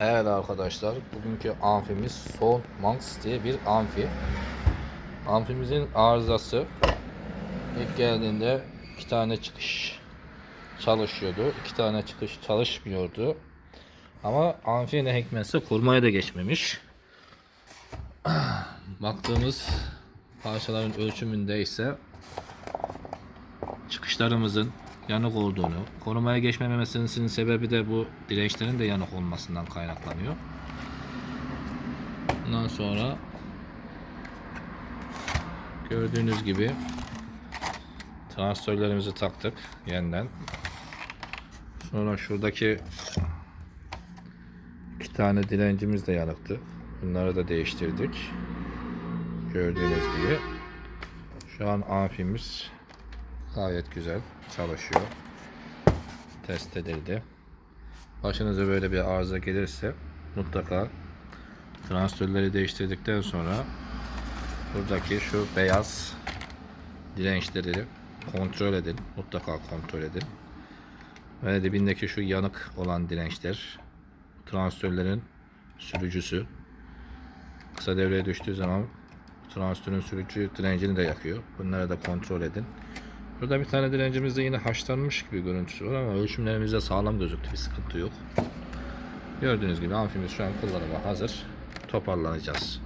Evet arkadaşlar, bugünkü amfimiz Sound Monks diye bir amfi. Amfimizin arızası ilk geldiğinde iki tane çıkış çalışıyordu, iki tane çıkış çalışmıyordu. Ama amfi ne hikmetse kurmaya da geçmemiş. Baktığımız parçaların ölçümünde ise çıkışlarımızın yanık olduğunu, korumaya geçmememesinin sebebi de bu dirençlerin de yanık olmasından kaynaklanıyor. Ondan sonra gördüğünüz gibi transistörlerimizi taktık yeniden. Sonra şuradaki iki tane direncimiz de yanıktı. Bunları da değiştirdik. Gördüğünüz gibi. Şu an amfimiz Gayet güzel çalışıyor. Test edildi. Başınıza böyle bir arıza gelirse mutlaka transistörleri değiştirdikten sonra buradaki şu beyaz dirençleri kontrol edin. Mutlaka kontrol edin. Ve dibindeki şu yanık olan dirençler transistörlerin sürücüsü. Kısa devreye düştüğü zaman transistörün sürücü direncini de yakıyor. Bunları da kontrol edin. Burada bir tane direncimizde yine haşlanmış gibi görüntüsü var ama ölçümlerimizde sağlam gözüktü. Bir sıkıntı yok. Gördüğünüz gibi amfimiz şu an kullanıma hazır. Toparlanacağız.